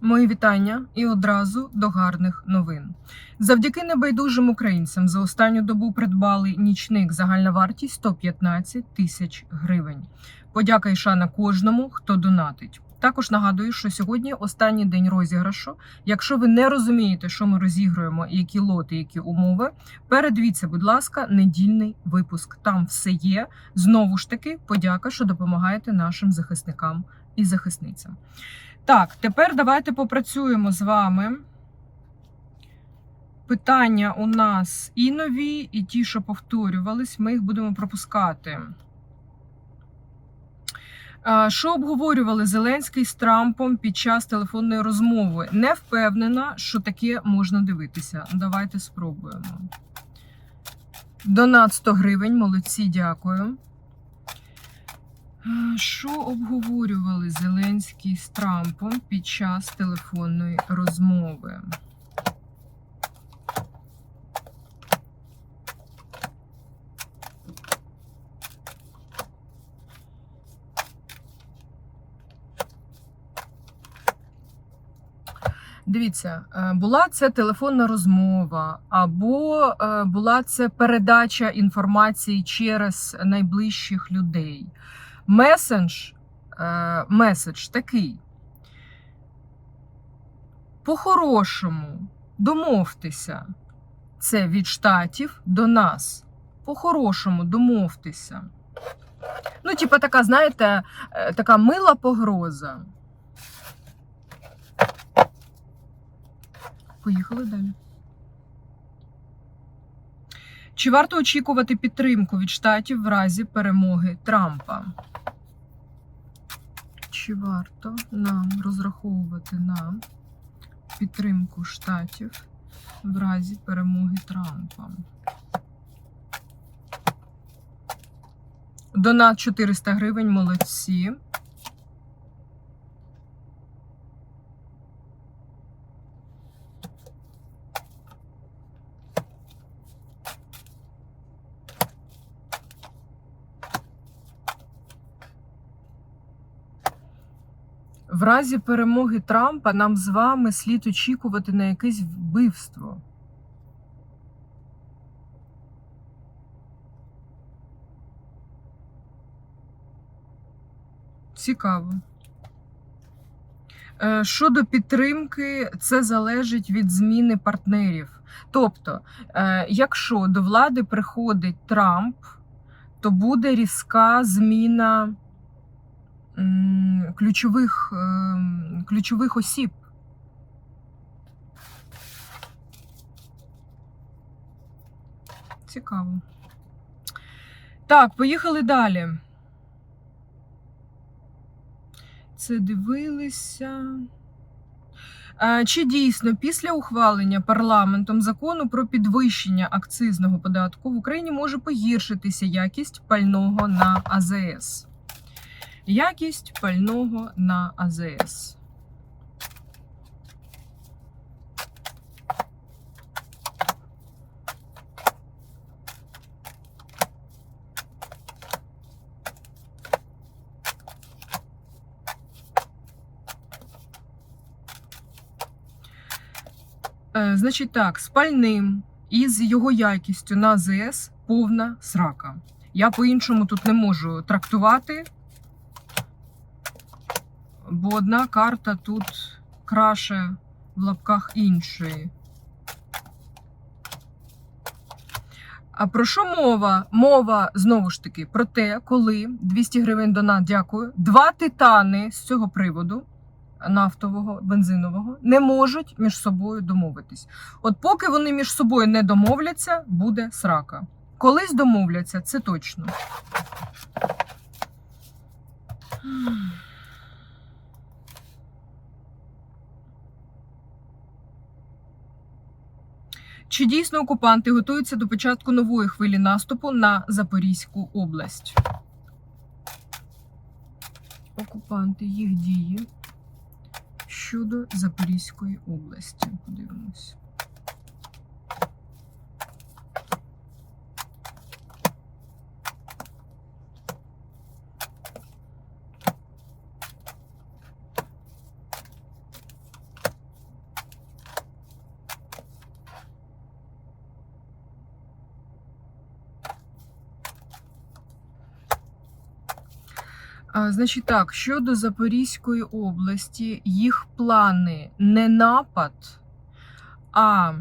Мої вітання і одразу до гарних новин. Завдяки небайдужим українцям за останню добу придбали нічник загальна вартість 115 тисяч гривень. Подяка і шана кожному, хто донатить. Також нагадую, що сьогодні останній день розіграшу. Якщо ви не розумієте, що ми розігруємо, які лоти, які умови, передивіться, будь ласка, недільний випуск. Там все є. Знову ж таки, подяка, що допомагаєте нашим захисникам і захисницям. Так, тепер давайте попрацюємо з вами. Питання у нас і нові, і ті, що повторювались, ми їх будемо пропускати. Що обговорювали Зеленський з Трампом під час телефонної розмови? Не впевнена, що таке можна дивитися. Давайте спробуємо. Донат 100 гривень, молодці, дякую. А, Що обговорювали Зеленський з Трампом під час телефонної розмови? Дивіться, е, була це телефонна розмова, або е, була це передача інформації через найближчих людей. Месендж, е, меседж такий. По-хорошому домовтеся. Це від штатів до нас. По-хорошому домовтеся. Ну, типа така, знаєте, е, така мила погроза. Поїхали далі. Чи варто очікувати підтримку від штатів в разі перемоги Трампа? Чи варто нам розраховувати на підтримку штатів в разі перемоги Трампа? Донат 400 гривень, молодці. В разі перемоги Трампа нам з вами слід очікувати на якесь вбивство. Цікаво. Е, Щодо підтримки, це залежить від зміни партнерів. Тобто, е, якщо до влади приходить Трамп, то буде різка зміна ключових, ем, ключових осіб. Цікаво. Так, поїхали далі. Це дивилися. Чи дійсно після ухвалення парламентом закону про підвищення акцизного податку в Україні може погіршитися якість пального на АЗС? Якість пального на АЗС. Е, Значить так, з пальним і з його якістю на АЗС повна срака. Я по-іншому тут не можу трактувати, бо одна карта тут краше в лапках іншої. А про що мова? Мова знову ж таки про те, коли 200 гривень донат, дякую. Два титани з цього приводу нафтового, бензинового не можуть між собою домовитись. От поки вони між собою не домовляться, буде срака. Колись домовляться, це точно. Чи дійсно окупанти готуються до початку нової хвилі наступу на Запорізьку область? Окупанти, їх дії щодо Запорізької області. Подивимось. Значить так, щодо Запорізької області, їх плани не напад, а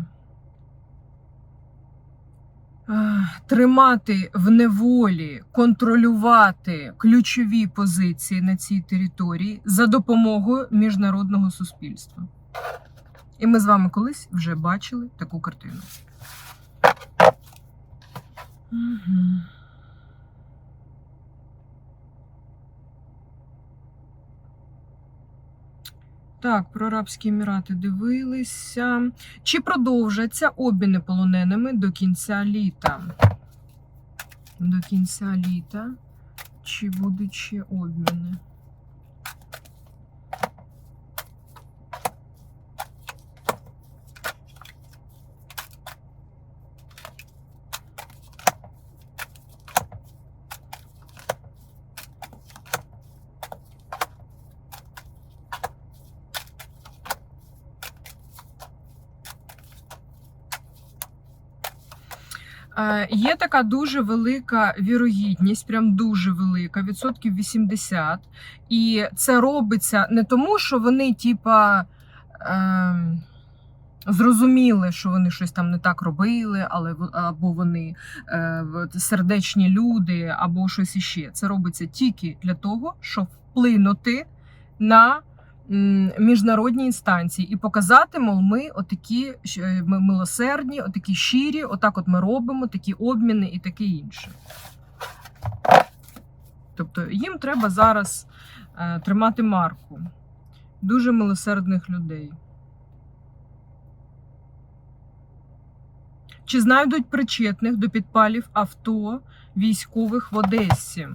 тримати в неволі, контролювати ключові позиції на цій території за допомогою міжнародного суспільства. І ми з вами колись вже бачили таку картину. Угу. Так, про Арабські Емірати дивилися. Чи продовжаться обміни полоненими до кінця літа? До кінця літа. Чи будуть ще обміни? Є така дуже велика вірогідність, прям дуже велика, відсотків 80. І це робиться не тому, що вони, типа, е, зрозуміли, що вони щось там не так робили, але або вони е, сердечні люди, або щось іще. Це робиться тільки для того, щоб вплинути на міжнародні інстанції і показати, мов ми отакі е, ми милосердні, отакі щирі, отак от ми робимо, такі обміни і таке інше. Тобто їм треба зараз е, тримати марку дуже милосердних людей. Чи знайдуть причетних до підпалів авто військових в Одесі?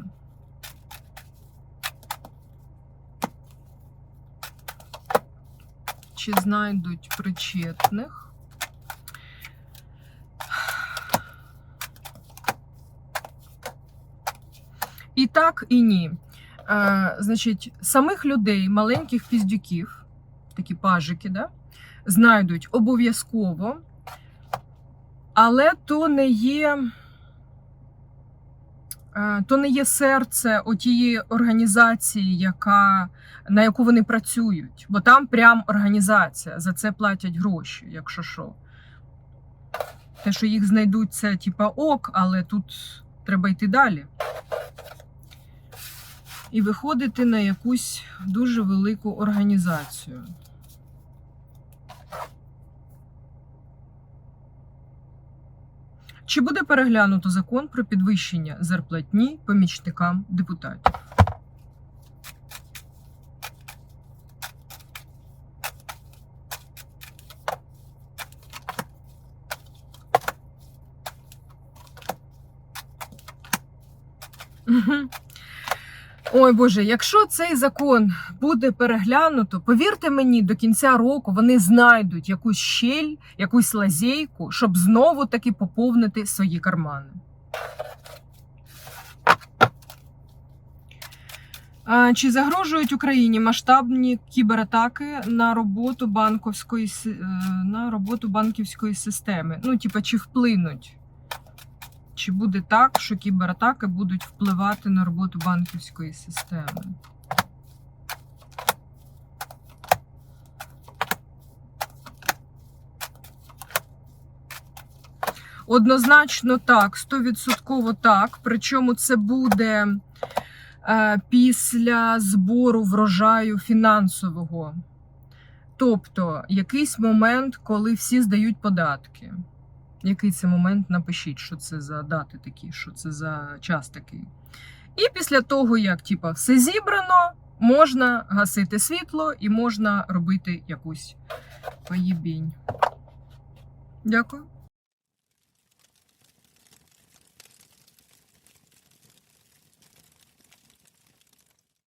Чи знайдуть причетних? І так, і ні. Е, значить, самих людей, маленьких піздюків, такі пажики, да, знайдуть обов'язково, але то не є. Е, То не є серце отієї організації, яка, на яку вони працюють. Бо там прям організація, за це платять гроші, якщо що. Те, що їх знайдуть, це типа ок, але тут треба йти далі. І виходити на якусь дуже велику організацію. Чи буде переглянуто закон про підвищення зарплатні помічникам депутатів? Мгм. Ой Боже, якщо цей закон буде переглянуто, повірте мені, до кінця року вони знайдуть якусь щель, якусь лазейку, щоб знову таки поповнити свої кармани. Чи загрожують Україні масштабні кібератаки на роботу банковської е, на роботу банківської системи? Ну, типа, чи вплинуть? Чи буде так, що кібератаки будуть впливати на роботу банківської системи? Однозначно так, 100% так. Причому це буде е, після збору врожаю фінансового. Тобто якийсь момент, коли всі здають податки. Який це момент? Напишіть, що це за дати такі, що це за час такий. І після того, як типа, все зібрано, можна гасити світло і можна робити якусь поїбінь. Дякую.